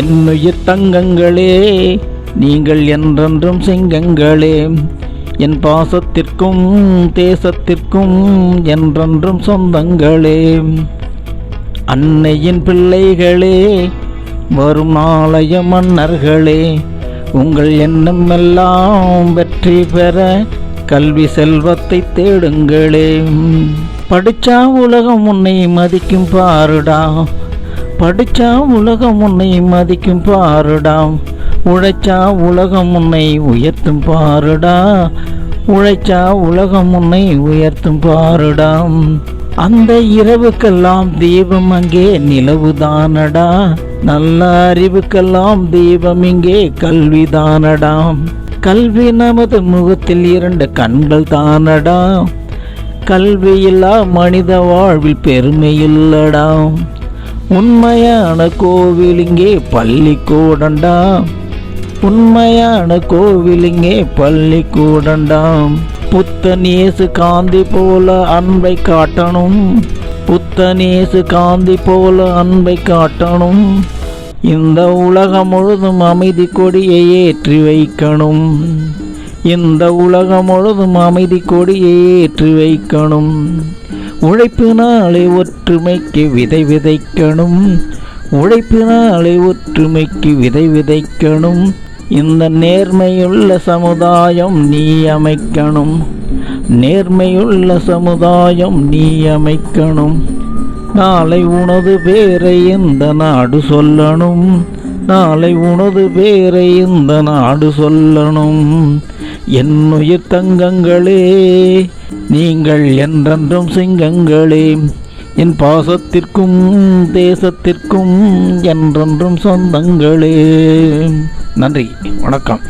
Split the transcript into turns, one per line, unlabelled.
என்னுயிர் தங்கங்களே நீங்கள் என்றென்றும் சிங்கங்களே. என் பாசத்திற்கும் தேசத்திற்கும் என்றென்றும் சொந்தங்களே. அன்னையின் பிள்ளைகளே வரும் நாளைய மன்னர்களே உங்கள் எண்ணம் எல்லாம் வெற்றி பெற கல்வி செல்வத்தை தேடுங்களே. படிச்சா உலகம் உன்னை மதிக்கும் பாருடா படிச்சா உலகம் உன்னை மதிக்கும் பாருடா. உழைச்சா உலகம் உன்னை உயர்த்தும் பாருடா. உழைச்சா உலகம் உன்னை உயர்த்தும் பாருடா. அந்த இரவுக்கெல்லாம் தீபம் அங்கே நிலவுதானடா. நல்ல அறிவுக்கெல்லாம் தீபம் இங்கே கல்விதானடா. கல்வி நமது முகத்தில் இரண்டு கண்கள் தானடா. கல்வியில்லா மனித வாழ்வில் பெருமை இல்லடா. உண்மையான கோவில் இங்கே பள்ளிக்கூடண்டாம் உண்மையான கோவில் இங்கே பள்ளிக்கூடண்டாம் புத்தனேசு காந்தி போல அன்பை காட்டணும். புத்தனேசு காந்தி போல அன்பை காட்டணும். இந்த உலகம் முழுதும் அமைதி கொடியை ஏற்றி வைக்கணும். இந்த உலகம் முழுதும் அமைதி கொடியை ஏற்றி வைக்கணும். உழைப்பினாலே ஒற்றுமைக்கு விதை விதைக்கணும். உழைப்பினாலே ஒற்றுமைக்கு விதை விதைக்கணும். இந்த நேர்மையுள்ள சமுதாயம் நீ அமைக்கணும். நேர்மையுள்ள சமுதாயம் நீ அமைக்கணும். நாளை உனது பேரை இந்த நாடு சொல்லணும். நாளை உனது பேரை இந்த நாடு சொல்லணும். என்னுயிர் தங்கங்களே நீங்கள் என்றென்றும் சிங்கங்களே என் பாசத்திற்கும் தேசத்திற்கும் என்றென்றும் சொந்தங்களே. நன்றி வணக்கம்.